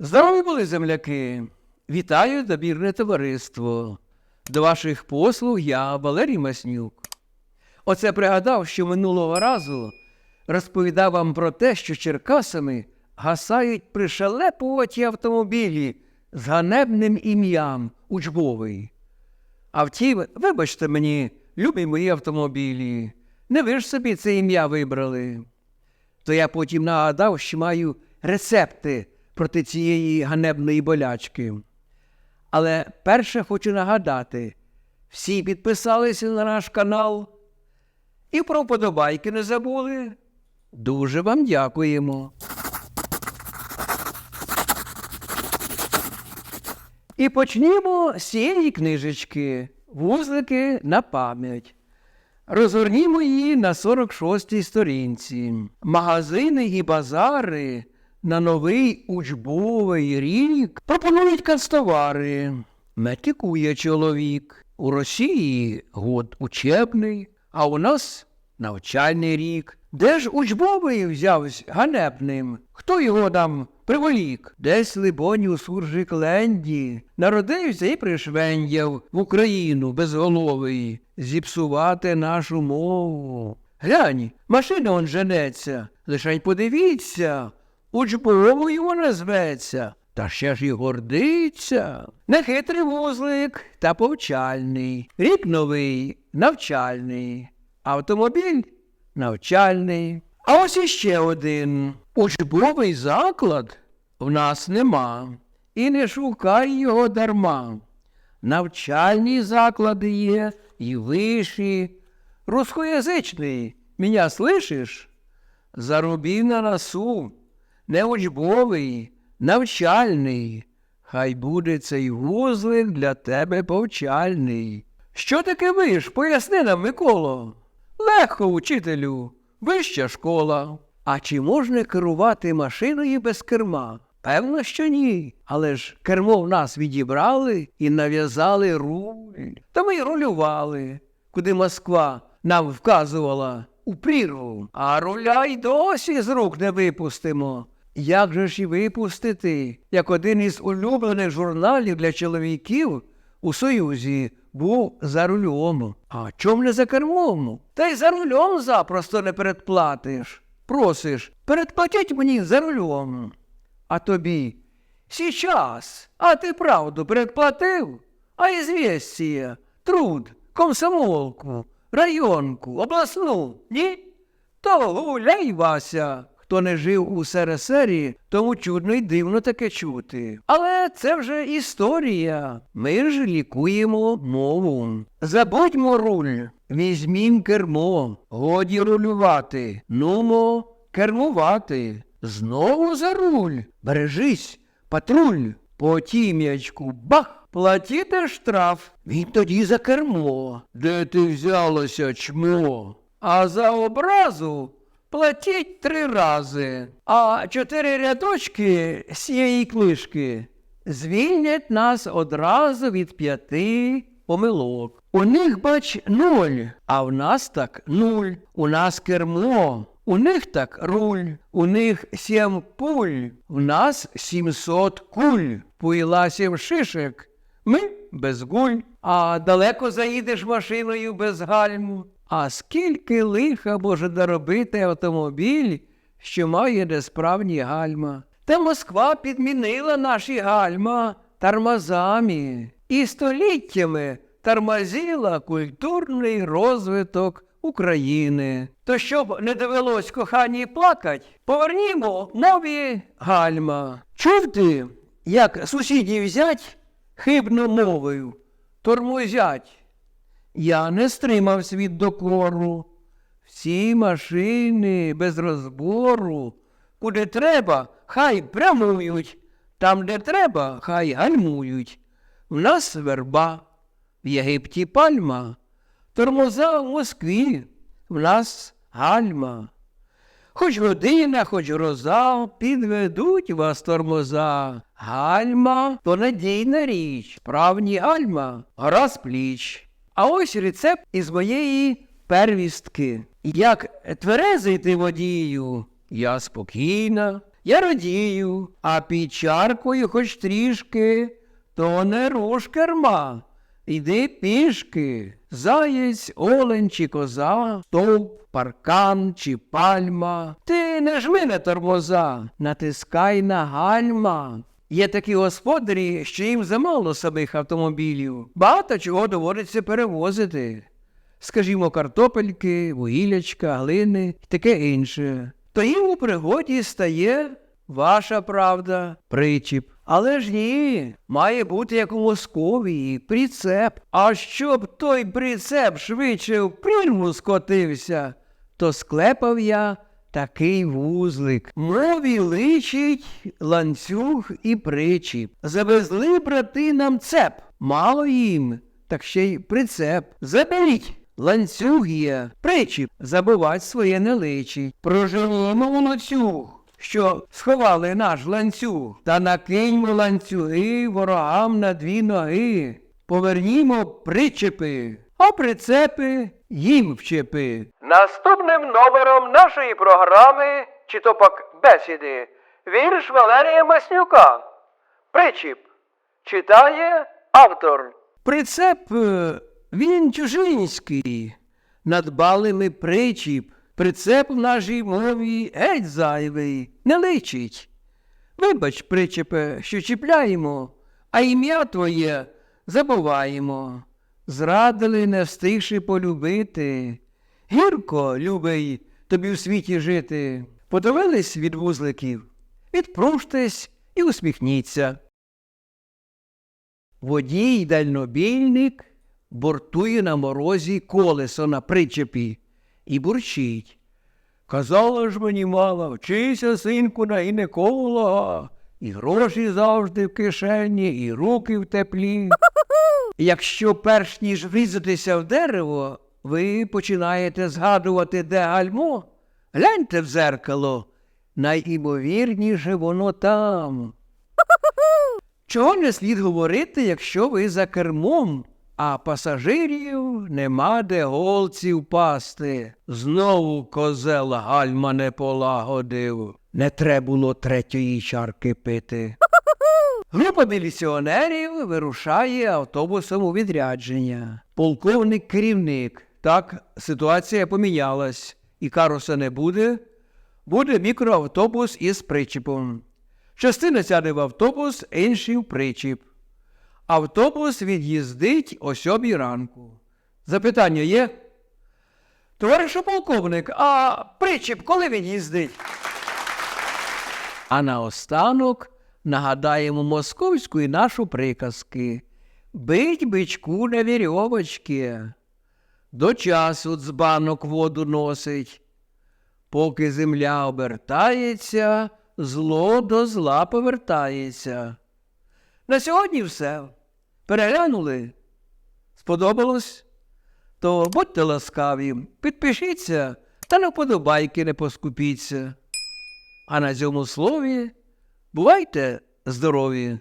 Здорові були земляки! Вітаю добірне товариство. До ваших послуг я Валерій Маснюк. Оце пригадав, що минулого разу розповідав вам про те, що Черкасами гасають пришелепуваті автомобілі з ганебним ім'ям Учбовий. А втім, вибачте мені, любі мої автомобілі, не ви ж собі це ім'я вибрали. То я потім нагадав, що маю рецепти проти цієї ганебної болячки. Але перше хочу нагадати: всі підписалися на наш канал і про вподобайки не забули. Дуже вам дякуємо. І почнімо з цієї книжечки Вузлики на пам'ять. Розгорнімо її на 46-й сторінці. Магазини і базари на новий учбовий рік пропонують канцтовари. Метикує чоловік. У Росії год учебний, а у нас навчальний рік. Де ж учбовий взявсь ганебним? Хто його там приволік? Десь, либонь, у Суржикленді. Народився і пришвендяв в Україну безголовий. Зіпсувати нашу мову. Глянь, машина он женеться. Лишень подивіться, учбовою вона зветься. Та ще ж і гордиться. Нехитрий вузлик та повчальний. Рік новий, навчальний. Автомобіль навчальний. А ось іще один. Учбовий заклад в нас нема. І не шукай його дарма. Навчальні заклади є і виші. Русскоязичний, меня слышиш? Зарубів на носу, не учбовий, навчальний. Хай буде цей вузлик для тебе повчальний. Що таке виш? Поясни нам, Миколо. Легко, учителю, вища школа. А чи можна керувати машиною без керма? Певно, що ні. Але ж кермо в нас відібрали і нав'язали руль. Та ми й рулювали, куди Москва нам вказувала у прірву. А руля й досі з рук не випустимо. Як же ж і випустити, як один із улюблених журналів для чоловіків у Союзі був за рулем. А чом не за кермом? Та й за рулем запросто не передплатиш. Просиш, передплатіть мені за рулем. А тобі Сейчас. А ти правду передплатив? А ізвестія, труд, комсомолку, районку, обласну, ні? То гуляй, Вася. Хто не жив у СРСРі, тому чудно й дивно таке чути. Але це вже історія. Ми ж лікуємо мову. Забудьмо руль, візьмім кермо, годі рулювати, нумо кермувати. Знову за руль. Бережись, патруль, по тім'ячку бах, платіте штраф. Він тоді за кермо. Де ти взялося, чмо? А за образу платіть три рази. А чотири рядочки з цієї книжки звільнять нас одразу від п'яти помилок. У них, бач, нуль, а в нас так нуль. У нас кермо. У них так руль, у них сім пуль, в нас сімсот куль. Пуйла сім шишек, ми без гуль. А далеко заїдеш машиною без гальму. А скільки лиха може доробити автомобіль, що має несправні гальма? Та Москва підмінила наші гальма тормозами і століттями тормозила культурний розвиток України. То щоб не довелось коханій плакать, повернімо нові гальма. Чув ти, як сусідів взять хибно мовою, тормозять? Я не стримався від докору. Всі машини без розбору. Куди треба, хай прямують. Там, де треба, хай гальмують. В нас верба, в Єгипті пальма, тормоза в Москві, в нас гальма. Хоч година, хоч гроза, підведуть вас тормоза. Гальма то надійна річ, справні гальма, гора з пліч. А ось рецепт із моєї первістки. Як тверезий ти водію, я спокійна, Я радію, а під чаркою хоч трішки, то не руш керма. Іди пішки, заєць, олень чи коза, стовп, паркан чи пальма. Ти не жми на тормоза, натискай на гальма. Є такі господарі, що їм замало самих автомобілів. Багато чого доводиться перевозити. Скажімо, картопельки, вугілячка, глини і таке інше. То їм у пригоді стає ваша правда, причіп. Але ж ні, має бути як у Московії, прицеп. А щоб той прицеп швидше в прірву скотився, то склепав я такий вузлик. Мові личить ланцюг і причіп. Завезли брати нам цеп. Мало їм, так ще й прицеп. Заберіть. Ланцюг є, причіп, забивать своє не личить. Проживемо ланцюг, що сховали наш ланцюг, та накиньмо ланцюги ворогам на дві ноги. Повернімо причепи, а прицепи їм вчепи. Наступним номером нашої програми, чи то пак бесіди, вірш Валерія Маснюка. Причіп. Читає автор. Прицеп е, він чужинський. Надбали ми причіп. Прицеп в нашій мові геть зайвий, не личить. Вибач, причепе, що чіпляємо, а ім'я твоє забуваємо. Зрадили, не встигши полюбити. Гірко, любий, тобі в світі жити. Подивились від вузликів, відпруштесь і усміхніться. Водій дальнобільник бортує на морозі колесо на причепі і бурчить. Казала ж мені мала, вчися, синку, на гінеколога, і гроші завжди в кишені, і руки в теплі. Якщо перш ніж врізатися в дерево, ви починаєте згадувати, де гальмо, гляньте в зеркало. Найімовірніше воно там. Чого не слід говорити, якщо ви за кермом, а пасажирів нема де голці впасти. Знову козел гальма не полагодив. Не треба було третьої чарки пити. Група міліціонерів вирушає автобусом у відрядження. Полковник керівник. Так, ситуація помінялась. І каруса не буде. Буде мікроавтобус із причіпом. Частина сяде в автобус, інші в причіп. Автобус від'їздить о сьомій ранку. Запитання є? Товаришу полковник, а причіп коли він їздить? А наостанок нагадаємо московську і нашу приказки. Бить бичку на вірьовочки. До часу дзбанок воду носить. Поки земля обертається, зло до зла повертається. На сьогодні все. Переглянули? Сподобалось? То будьте ласкаві, підпишіться та на вподобайки не поскупіться. А на цьому слові бувайте здорові!